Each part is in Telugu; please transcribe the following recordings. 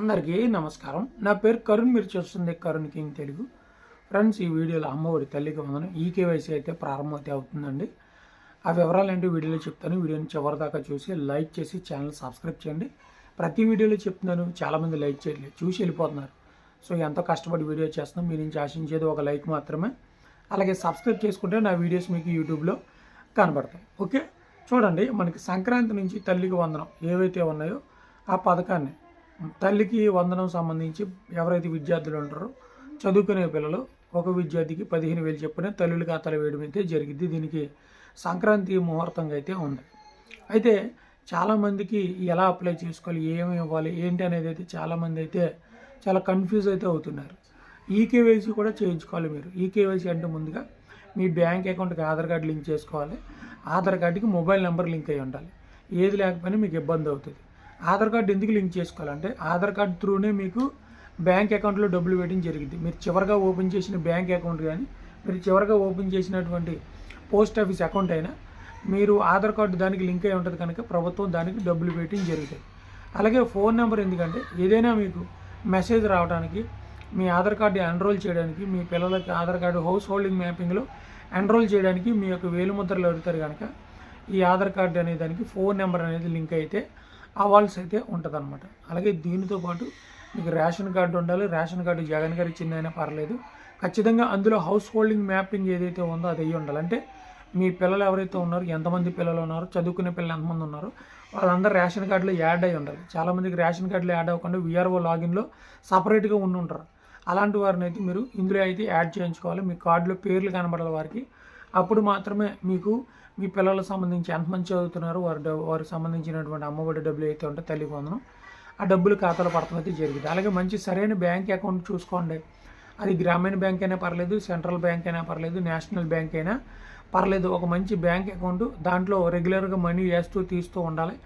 అందరికీ నమస్కారం. నా పేరు కరుణ్ మీరు చూస్తుంది కరుణ్ కింగ్ తెలుగు. ఫ్రెండ్స్ ఈ వీడియోలో అమ్మఒడి తల్లికి వందనం. ఈ కేవైసీ అయితే ప్రారంభమైతే అవుతుందండి. ఆ వివరాలు ఏంటి వీడియోలో చెప్తాను. వీడియోని చివరి దాకా చూసి లైక్ చేసి ఛానల్ సబ్స్క్రైబ్ చేయండి. ప్రతి వీడియోలో చెప్తున్నాను. చాలామంది లైక్ చేయట్లేదు. చూసి వెళ్ళిపోతున్నారు. సో ఎంతో కష్టపడి వీడియో చేస్తున్నాం. మీ నుంచి ఆశించేది ఒక లైక్ మాత్రమే. అలాగే సబ్స్క్రైబ్ చేసుకుంటే నా వీడియోస్ మీకు యూట్యూబ్లో కనబడతాయి. ఓకే? చూడండి మనకి సంక్రాంతి నుంచి తల్లికి వందనం ఏవైతే ఉన్నాయో ఆ పథకాన్ని. తల్లికి వందనం సంబంధించి ఎవరైతే విద్యార్థులు ఉంటారో చదువుకునే పిల్లలు ఒక విద్యార్థికి పదిహేను వేలు చెప్పిన తల్లుల ఖాతాలు వేయడం అయితే జరిగింది. దీనికి సంక్రాంతి ముహూర్తంగా అయితే ఉంది. అయితే చాలామందికి ఎలా అప్లై చేసుకోవాలి ఏమి ఇవ్వాలి ఏంటి అనేది అయితే చాలామంది అయితే చాలా కన్ఫ్యూజ్ అయితే అవుతున్నారు. ఈకేవైసీ కూడా చేయించుకోవాలి మీరు. ఈకేవైసీ అంటే ముందుగా మీ బ్యాంక్ అకౌంట్కి ఆధార్ కార్డు లింక్ చేసుకోవాలి. ఆధార్ కార్డుకి మొబైల్ నెంబర్ లింక్ అయి ఉండాలి. ఏది లేకపోయినా మీకు ఇబ్బంది అవుతుంది. ఆధార్ కార్డు ఎందుకు లింక్ చేసుకోవాలంటే ఆధార్ కార్డు త్రూనే మీకు బ్యాంక్ అకౌంట్లో డబ్బులు వేయడం జరిగింది. మీరు చివరిగా ఓపెన్ చేసిన బ్యాంక్ అకౌంట్ కానీ మీరు చివరిగా ఓపెన్ చేసినటువంటి పోస్ట్ ఆఫీస్ అకౌంట్ అయినా మీరు ఆధార్ కార్డు దానికి లింక్ అయి ఉంటుంది కనుక ప్రభుత్వం దానికి డబ్బులు వేయడం జరుగుతుంది. అలాగే ఫోన్ నెంబర్ ఎందుకంటే ఏదైనా మీకు మెసేజ్ రావడానికి మీ ఆధార్ కార్డు ఎన్రోల్ చేయడానికి మీ పిల్లలకి ఆధార్ కార్డు హౌస్ హోల్డింగ్ మ్యాపింగ్లో ఎన్రోల్ చేయడానికి మీ యొక్క వేలుముద్రలు అడుగుతారు కనుక ఈ ఆధార్ కార్డు అనే దానికి ఫోన్ నెంబర్ అనేది లింక్ అయితే అవ్వాల్సి అయితే ఉంటుందన్నమాట. అలాగే దీనితో పాటు మీకు రేషన్ కార్డు ఉండాలి. రేషన్ కార్డు జగన్ గారు ఇచ్చిందైనా పర్లేదు. ఖచ్చితంగా అందులో హౌస్ హోల్డింగ్ మ్యాపింగ్ ఏదైతే ఉందో అది అయ్యి ఉండాలి. అంటే మీ పిల్లలు ఎవరైతే ఉన్నారో ఎంతమంది పిల్లలు ఉన్నారో చదువుకునే పిల్లలు ఎంతమంది ఉన్నారో వాళ్ళందరూ రేషన్ కార్డులో యాడ్ అయి ఉండాలి. చాలామందికి రేషన్ కార్డులో యాడ్ అవ్వకుండా విఆర్ఓ లాగిన్లో సపరేట్గా ఉండి ఉంటారు. అలాంటి వారిని అయితే మీరు ఇందులో అయితే యాడ్ చేయించుకోవాలి. మీ కార్డులో పేర్లు కనబడాలి వారికి అప్పుడు మాత్రమే మీకు మీ పిల్లలకు సంబంధించి ఎంతమంది చదువుతున్నారు వారి వారికి సంబంధించినటువంటి అమ్మఒడి డబ్బులు అయితే ఉంటే తల్లి పొందడం ఆ డబ్బులు ఖాతాలో పడటం అయితే జరిగింది. అలాగే మంచి సరైన బ్యాంక్ అకౌంట్ చూసుకోండి. అది గ్రామీణ బ్యాంక్ అయినా పర్లేదు సెంట్రల్ బ్యాంక్ అయినా పర్లేదు నేషనల్ బ్యాంక్ అయినా పర్లేదు ఒక మంచి బ్యాంక్ అకౌంట్ దాంట్లో రెగ్యులర్గా మనీ వేస్తూ తీస్తూ ఉండాలి.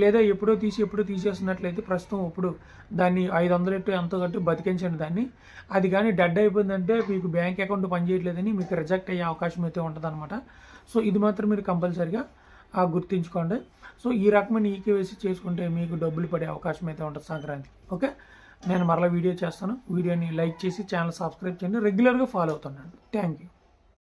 లేదా ఎప్పుడో తీసి ఎప్పుడో తీసేసినట్లయితే ప్రస్తుతం ఇప్పుడు దాన్ని ఐదు వందలు ఎట్టు ఎంతో కట్టి బతికించండి దాన్ని. అది కానీ డెడ్ అయిపోయిందంటే మీకు బ్యాంక్ అకౌంట్ పనిచేయట్లేదని మీకు రిజెక్ట్ అయ్యే అవకాశం అయితే ఉంటుందన్నమాట. సో ఇది మాత్రం మీరు కంపల్సరిగా గుర్తుంచుకోండి. సో ఈ రకమైన ఈకేవైసీ చేసుకుంటే మీకు డబ్బులు పడే అవకాశం అయితే ఉంటుంది సంక్రాంతి ఓకే? నేను మరలా వీడియో చేస్తాను. వీడియోని లైక్ చేసి ఛానల్ సబ్స్క్రైబ్ చేయండి. రెగ్యులర్గా ఫాలో అవుతున్నాను. Thank you